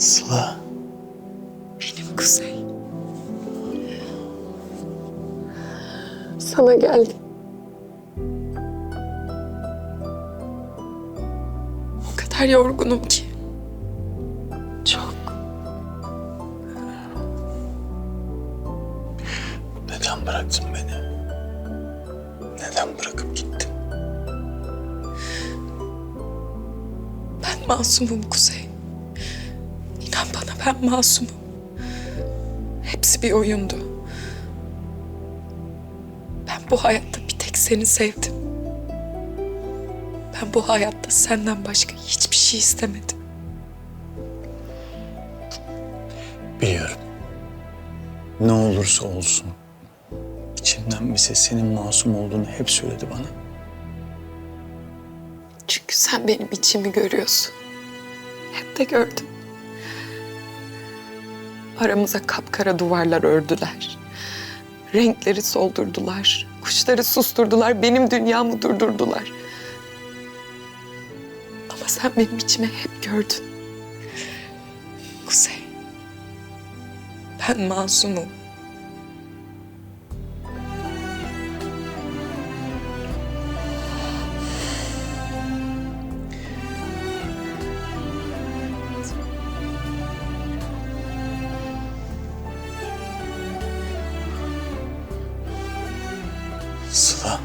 Sıla. Benim Kuzey. Sana geldim. O kadar yorgunum ki. Çok. Neden bıraktın beni? Neden bırakıp gittin? Ben masumum Kuzey. Ben masumum. Hepsi bir oyundu. Ben bu hayatta bir tek seni sevdim. Ben bu hayatta senden başka hiçbir şey istemedim. Biliyorum. Ne olursa olsun. içimden bir ses senin masum olduğunu hep söyledi bana. Çünkü sen benim içimi görüyorsun. Hep de gördüm. Aramıza kapkara duvarlar ördüler. Renkleri soldurdular. Kuşları susturdular. Benim dünyamı durdurdular. Ama sen benim içime hep gördün. Kuzey. Ben masumum. Sıla.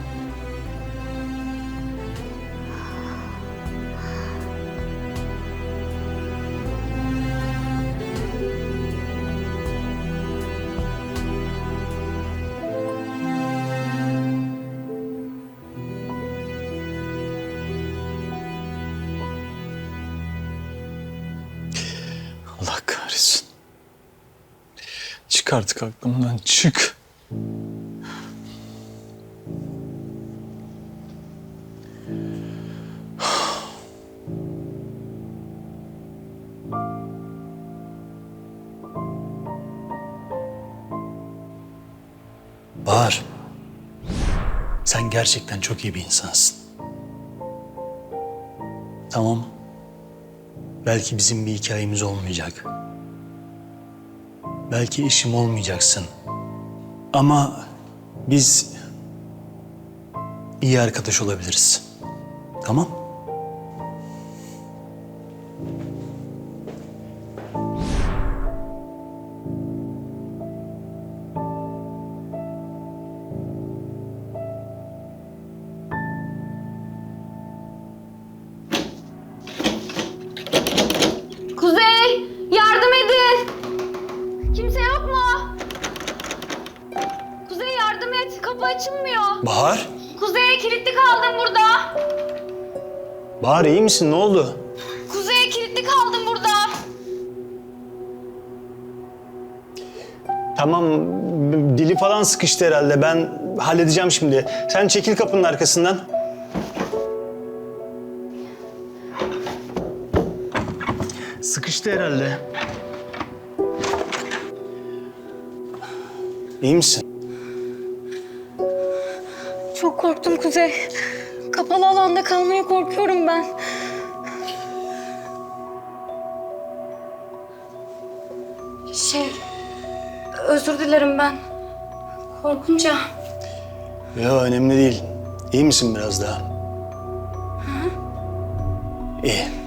Allah kahretsin. Çık artık aklımdan çık. Bahar. Sen gerçekten çok iyi bir insansın. Tamam. Belki bizim bir hikayemiz olmayacak. Belki eşim olmayacaksın. Ama biz iyi arkadaş olabiliriz. Tamam? Açılmıyor. Bahar. Kuzey kilitli kaldım burada. Bahar iyi misin? Ne oldu? Kuzey kilitli kaldım burada. Tamam, dili falan sıkıştı herhalde. Ben halledeceğim şimdi. Sen çekil kapının arkasından. Sıkıştı herhalde. İyi misin? Korktum Kuzey. Kapalı alanda kalmaya korkuyorum ben. Şey, özür dilerim ben. Korkunca. Ya önemli değil. İyi misin biraz daha? İyi.